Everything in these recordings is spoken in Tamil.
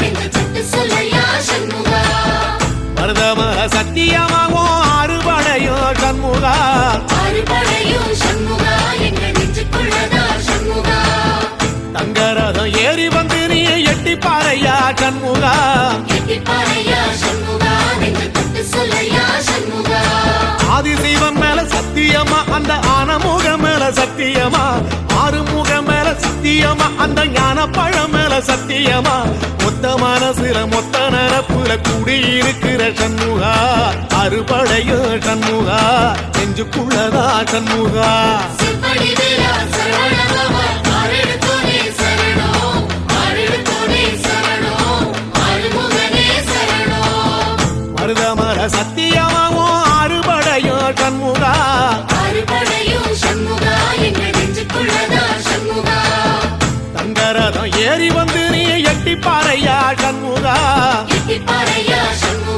நெஞ்ச தொட்டு சொல்லையா சண்முகா? அறுபடையோ சண்முகா? எங்க நெஞ்சுக்குள்ளதா சண்முகா? தங்கரதம் ஏறி வந்து நீ எட்டி பாறையா சண்முகா? எட்டிப்பாறையா சண்முகா நெஞ்ச தொட்டு சொல்லையா சண்முகா? ஆதிசைவம் மேல சத்தியமா அந்த ஆனமுக மேல சத்தியமா? சத்தியமா? அந்த ஞான பழம் மேல சத்தியமா? மொத்த மனசுல மொத்த நரப்புல குடியிருக்கிற சண்முகா. அறுபடையோ சண்முகா. நெஞ்சுக்குள்ளதா சண்முகா. செவ்வடி வேலா எட்டிப்பாறையா சண்முக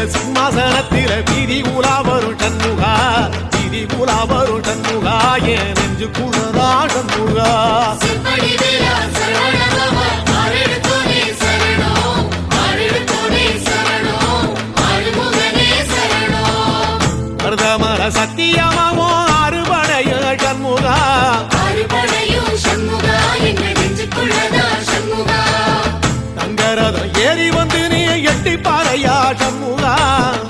ராஜரதத்தில சிம்மாசனத்தில வீதி உலா வரும் சண்முகா வீதி உலா வரும் சண்முகா என் நெஞ்சு குழதா சண்முகா நீ எட்டி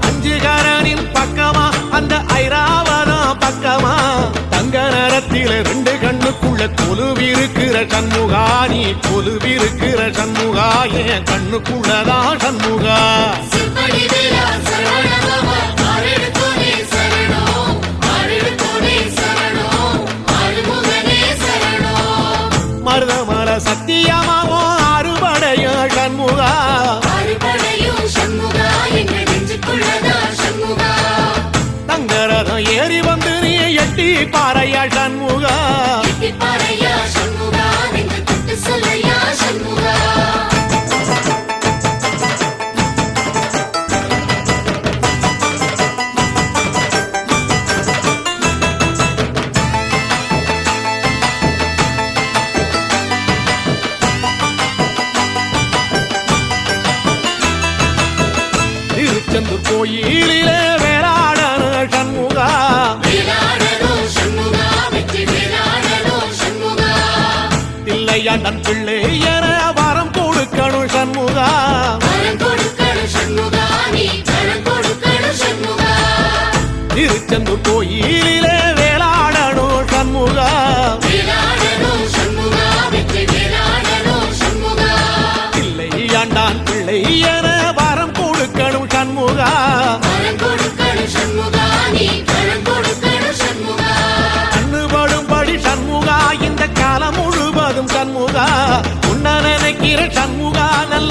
ஐராவதம் பக்கமா? தங்க நேரத்தில ரெண்டு கண்ணுக்குள்ள கொலுவிருக்கிற சண்முகா நீ கொலுவிருக்கிற சண்முகா என் கண்ணுக்குள்ளதான் சண்முகா? சிம்படி மருதமர சத்தியமாவோ அறுபடைய சண்முகா. ஏறி வந்து நீ எட்டி பாறையா சண்முகா எட்டிப்பாறையா நன் பிள்ளை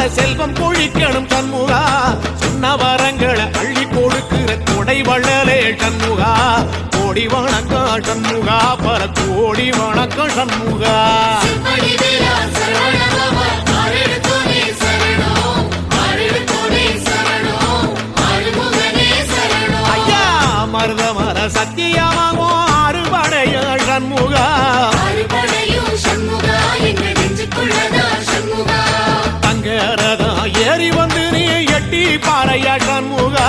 நல்ல செல்வம் பொழிக்கணும் சண்முகா. சொன்ன வரங்களை அள்ளி கொடுக்கிற கொடை வள்ளலே சண்முகா. கோடி வணக்கம் சண்முகா பல கோடி வணக்கம் சண்முகா. சிம்படி வேலா சரவணபவா ஆரெடுத்தோனே சண்முகா. ஆரெடுத்தோனே சரணம் ஆறுமுகனே பாறையா சண்முகா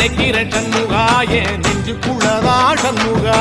நினைக்கிற சண்முகா என் நெஞ்சுக்குள்ளதா சண்முகா?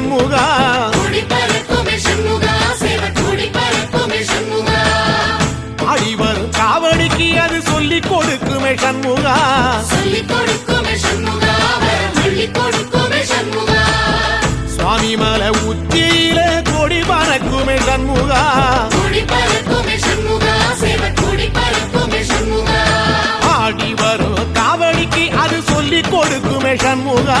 ஷண்முகா ஆடி வரும் காவடிக்கு அது சொல்லி கொடுக்குமே சண்முகா. சுவாமி மலை உச்சியில கொடி பறக்குமே சண்முகா. ஆடி காவடிக்கு அது சொல்லி கொடுக்குமே சண்முகா.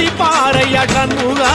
తిట్టి పారయ్య కన్నుగా.